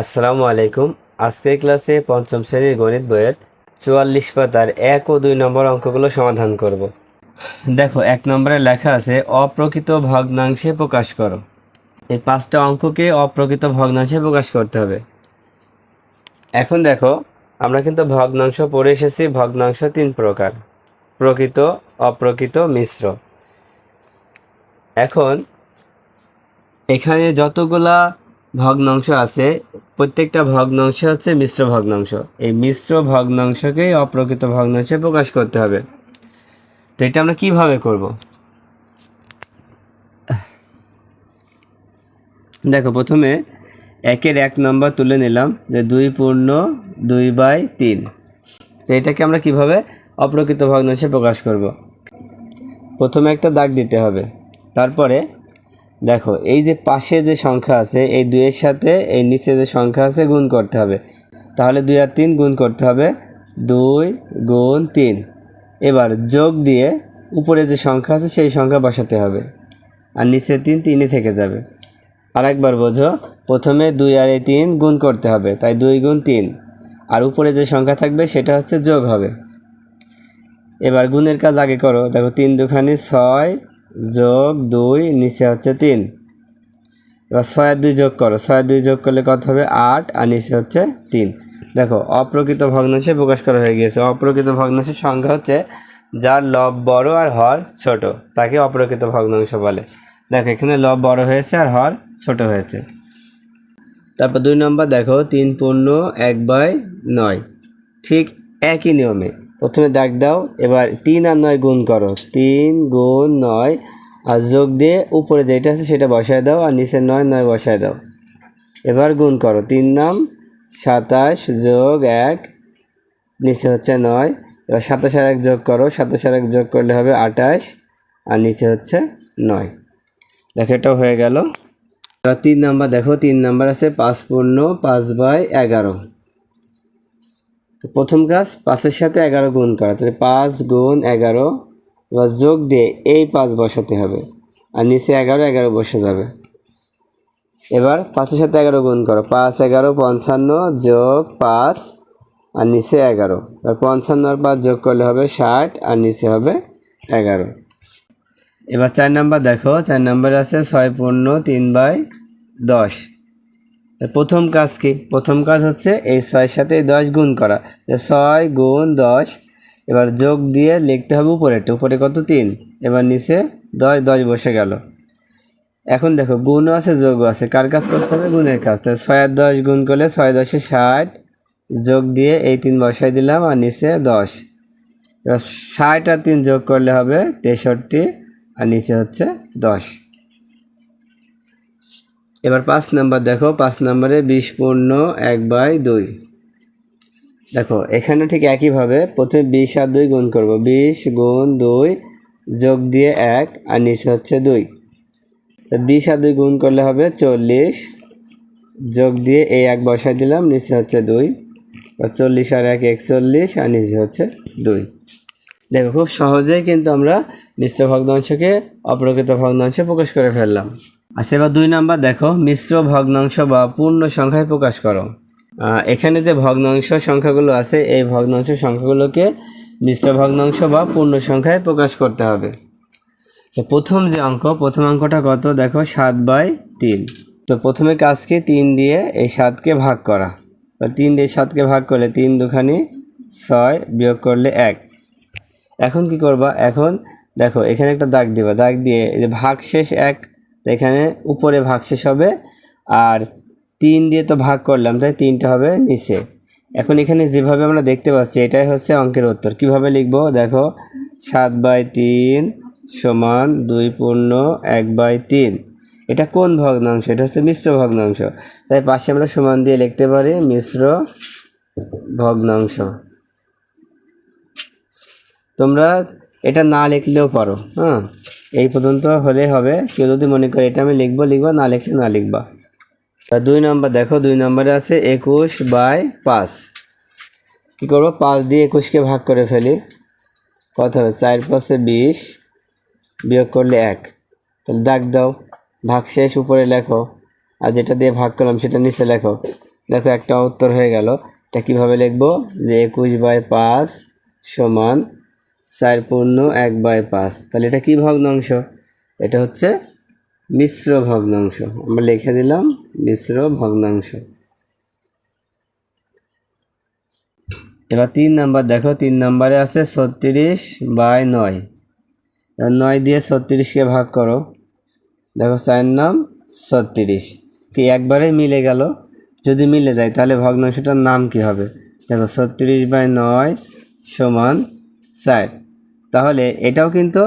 আসসালামু আলাইকুম। আজকের ক্লাসে পঞ্চম শ্রেণির গণিত বইয়ের চুয়াল্লিশ পাতার এক ও দুই নম্বর অঙ্কগুলো সমাধান করব। দেখো, এক নম্বরে লেখা আছে, অপ্রকৃত ভগ্নাংশে প্রকাশ করো। এই পাঁচটা অঙ্ককে অপ্রকৃত ভগ্নাংশে প্রকাশ করতে হবে। এখন দেখো, আমরা কিন্তু ভগ্নাংশ পড়ে এসেছি, ভগ্নাংশ তিন প্রকার, প্রকৃত, অপ্রকৃত, মিশ্র। এখন এখানে যতগুলা ভগ্নাংশ আছে, প্রত্যেকটা ভগ্নাংশ হচ্ছে মিশ্র ভগ্নাংশ। এই মিশ্র ভগ্নাংশকেই অপ্রকৃত ভগ্নাংশে প্রকাশ করতে হবে। তো এটা আমরা কীভাবে করব? দেখো, প্রথমে একের এক নম্বর তুলে নিলাম, যে দুই পূর্ণ দুই বাই তিন। তো এটাকে আমরা কীভাবে অপ্রকৃত ভগ্নাংশে প্রকাশ করব? প্রথমে একটা দাগ দিতে হবে। তারপরে দেখো, এই যে পাশে যে সংখ্যা আছে, এই দুইয়ের সাথে এই নিচে যে সংখ্যা আছে, গুণ করতে হবে। তাহলে দুই আর তিন গুণ করতে হবে দুই গুণ তিন। এবার যোগ দিয়ে উপরে যে সংখ্যা আছে, সেই সংখ্যা বসাতে হবে। আর নিচে তিন তিনই থেকে যাবে। আরেকবার বোঝো, প্রথমে দুই আর এই তিন গুণ করতে হবে, তাই দুই গুণ তিন। আর উপরে যে সংখ্যা থাকবে, সেটা হচ্ছে যোগ হবে। এবার গুণের কাজ আগে করো। দেখো, তিন দুখানি ছয় যোগ দুই, নিচে হচ্ছে তিন। এবার ছয় দুই যোগ করো। ছয় দুই যোগ করলে কত হবে? আট, আর নিচে হচ্ছে তিন। দেখো, অপ্রকৃত ভগ্নাংশে প্রকাশ করা হয়ে গিয়েছে। অপ্রকৃত ভগ্নাংশের সংখ্যা হচ্ছে যার লব বড় আর হর ছোট। তাকে অপ্রকৃত ভগ্নাংশ বলে। দেখো, এখানে লব বড় হয়েছে আর হর ছোট হয়েছে। তারপর দুই নম্বর দেখো, তিন পূর্ণ এক বাই নয়। ঠিক একই নিয়মে। প্রথমে দাগ দাও, এবার তিন আর নয় গুণ করো। তিন গুণ নয়, আর যোগ দিয়ে উপরে যেটা আছে সেটা বসায় দাও, আর নিচে নয় নয় বসায় দাও। এবার গুণ করো, তিন নাম, সাতাশ যোগ এক, নিচে হচ্ছে নয়। এবার সাতাশ আর এক যোগ করো, সাতাশ আর এক যোগ করলে হবে আঠাশ আর নিচে হচ্ছে নয়। দেখো, এটাও হয়ে গেল। তিন নাম্বার, দেখো, তিন নাম্বার আছে পাঁচ পূর্ণ, পাঁচ বাই এগারো। তো প্রথম কাজ পাঁচের সাথে এগারো গুণ করা। তাহলে পাঁচ গুণ এগারো, এবার যোগ দিয়ে এই পাঁচ বসাতে হবে। আর নিচে এগারো এগারো বসে যাবে। এবার পাঁচের সাথে এগারো গুণ করো। পাঁচ, এগারো, পঞ্চান্ন যোগ পাঁচ, আর নিচে এগারো। এবার পঞ্চান্ন আর পাঁচ যোগ করলে হবে ষাট, আর নিচে হবে এগারো। এবার চার নাম্বার দেখো। চার নাম্বার আছে ছয় পূর্ণ তিন বাই দশ। প্রথম কাজ কি? প্রথম কাজ হচ্ছে এই ছয়ের সাথে দশ গুণ করা। ছয় গুণ দশ, এবার যোগ দিয়ে লিখতে হবে উপরেটা উপরে কত? তিন। এবার নিচে দশ দশ বসে গেল। এখন দেখো, গুণও আছে, যোগও আছে। কার কাজ করতে হবে? গুণের কাজ। তাহলে ছয় দশ গুণ করলে ছয় দশে ষাট। যোগ দিয়ে এই তিন বসাই দিলাম আর নিচে দশ। এবার ষাট আর তিন যোগ করলে হবে তেষট্টি আর নিচে হচ্ছে দশ। এবার পাঁচ নাম্বার দেখো, পাঁচ নাম্বারে বিশ পূর্ণ এক বাই দুই। দেখো, এখানে ঠিক একইভাবে প্রথমে বিশ আর দুই গুণ করব। বিশ গুণ দুই যোগ দিয়ে এক, আর নিচে হচ্ছে দুই। বিশ আর দুই গুণ করলে হবে চল্লিশ। যোগ দিয়ে এই এক বসায় দিলাম, নিচে হচ্ছে দুই। চল্লিশ আর এক, একচল্লিশ, আর নিচে হচ্ছে দুই। দেখো, খুব সহজেই কিন্তু আমরা মিশ্র ভগ্নাংশকে অপ্রকৃত ভগ্নাংশে প্রকাশ করে ফেললাম। আচ্ছা এবার দুই নাম্বার দেখো, মিশ্র ভগ্নাংশ বা পূর্ণ সংখ্যায় প্রকাশ করো। এখানে যে ভগ্নাংশ সংখ্যাগুলো আছে, এই ভগ্নাংশ সংখ্যাগুলোকে মিশ্র ভগ্নাংশ বা পূর্ণ সংখ্যায় প্রকাশ করতে হবে। তো প্রথম যে অঙ্ক, প্রথম অঙ্কটা কত? দেখো, সাত বাই তিন। তো প্রথমে কাজকে তিন দিয়ে এই সাতকে ভাগ করা। তিন দিয়ে সাতকে ভাগ করলে তিন দুখানি ছয় বিয়োগ করলে এক। এখন কি করবা? এখন দেখো, এখানে একটা দাগ দিবা। দাগ দিয়ে এই যে ভাগশেষ এক তো এখানে উপরে ভাগশেষ হবে আর তিন দিয়ে তো ভাগ করলাম, তাই তিনটা হবে নিচে। এখন এখানে যেভাবে আমরা দেখতে পাচ্ছি, এটাই হচ্ছে অঙ্কের উত্তর। কীভাবে লিখব? দেখো, সাত বাই তিন সমান দুই পূর্ণ এক বাই তিন। এটা কোন ভগ্নাংশ? এটা হচ্ছে মিশ্র ভগ্নাংশ। তাই পাশে আমরা সমান দিয়ে লিখতে পারি মিশ্র ভগ্নাংশ। তোমরা এটা না লিখলেও পারো হ্যাঁ? এই পর্যন্ত হলে হবে। কেউ যদি মনে করে এটা আমি লিখব লিখব, না লিখলে না লিখবা। দুই নম্বর, দেখো, দুই নম্বরে আছে একুশ বাই পাঁচ। কী করব? পাঁচ দিয়ে একুশকে ভাগ করে ফেলি। কত হবে? চার পাঁচে বিশ, বিয়োগ করলে এক। তাহলে দাগ দাও। ভাগ শেষ, উপরে লেখো। আর যেটা দিয়ে ভাগ করলাম, সেটা নিচে লেখো। দেখো, একটা উত্তর হয়ে গেল। এটা কীভাবে লিখব? যে একুশ বাই পাঁচ সমান চার পূর্ণ এক বাই পাঁচ। তাহলে এটা কী ভগ্নাংশ? এটা হচ্ছে মিশ্র ভগ্নাংশ। আমরা লিখে দিলাম মিশ্র ভগ্নাংশ। এবার তিন নাম্বার, দেখো তিন নাম্বারে আছে ছত্রিশ বাই নয়। এবার নয় দিয়ে ছত্রিশকে ভাগ করো। দেখো চার নাম ছত্রিশ। কি একবারে মিলে গেল? যদি মিলে যায়, তাহলে ভগ্নাংশটার নাম কি হবে? দেখো ছত্রিশ বাই নয় সমান চার। তাহলে এটাও কিন্তু,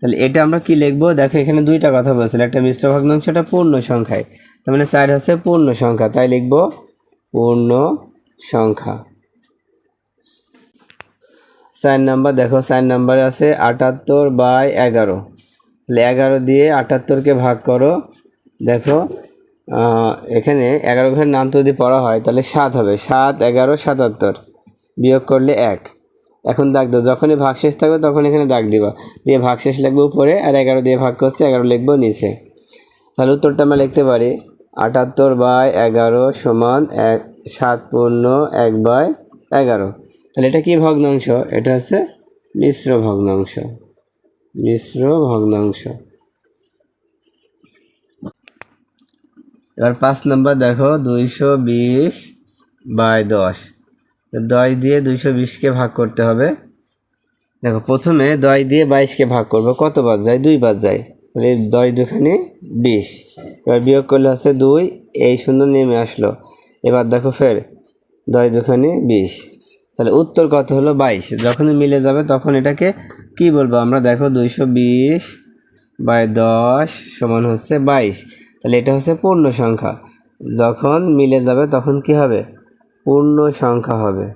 তাহলে এটা আমরা কি লিখব? দেখো এখানে দুইটা কথা বলছিল, একটা মিশ্র ভগ্নাংশটা পূর্ণ সংখ্যায়। তার মানে চার হচ্ছে পূর্ণ সংখ্যা, তাই লিখব পূর্ণ সংখ্যা। চার নাম্বার, দেখো চার নাম্বারে আছে আটাত্তর বাই এগারো। তাহলে এগারো দিয়ে আটাত্তরকে ভাগ করো, দেখো এখানে এগারো ঘরের নাম তো যদি পড়া হয়, তাহলে সাত হবে, সাত, এগারো, সাতাত্তর। বিয়োগ করলে এক। এখন দাগ দাও। যখনই ভাগশেষ থাকবে তখন এখানে দাগ দিবা। দিয়ে ভাগশেষ লিখব উপরে আর এগারো দিয়ে ভাগ করছে, এগারো লিখব নিচে। তাহলে উত্তরটা আমরা লিখতে পারি। আটাত্তর বাই এগারো সমান এক, সাত পূর্ণ এক বাই এগারো। তাহলে এটা কি ভগ্নাংশ? এটা হচ্ছে মিশ্র ভগ্নাংশ। মিশ্র ভগ্নাংশ। এবার পাঁচ নম্বর দেখো, দুইশো বিশ বাই দশ। দশ দিয়ে দুইশো বিশকে ভাগ করতে হবে। দেখো, প্রথমে দশ দিয়ে বাইশকে ভাগ করব। কত বাদ যায়? দুই বাদ যায়। তাহলে দশ দুখানে বিশ। এবার বিয়োগ করলে হচ্ছে দুই। এই শূন্য নেমে আসলো। এবার দেখো ফের দশ দুখানে বিশ। তাহলে উত্তর কত হলো? বাইশ। যখনই মিলে যাবে তখন এটাকে কি বলব আমরা? দেখো, দুইশো বিশ বাই দশ সমান হচ্ছে বাইশ। তাহলে এটা হচ্ছে পূর্ণ সংখ্যা। যখন মিলে যাবে তখন কি হবে? পূর্ণ সংখ্যা হবে।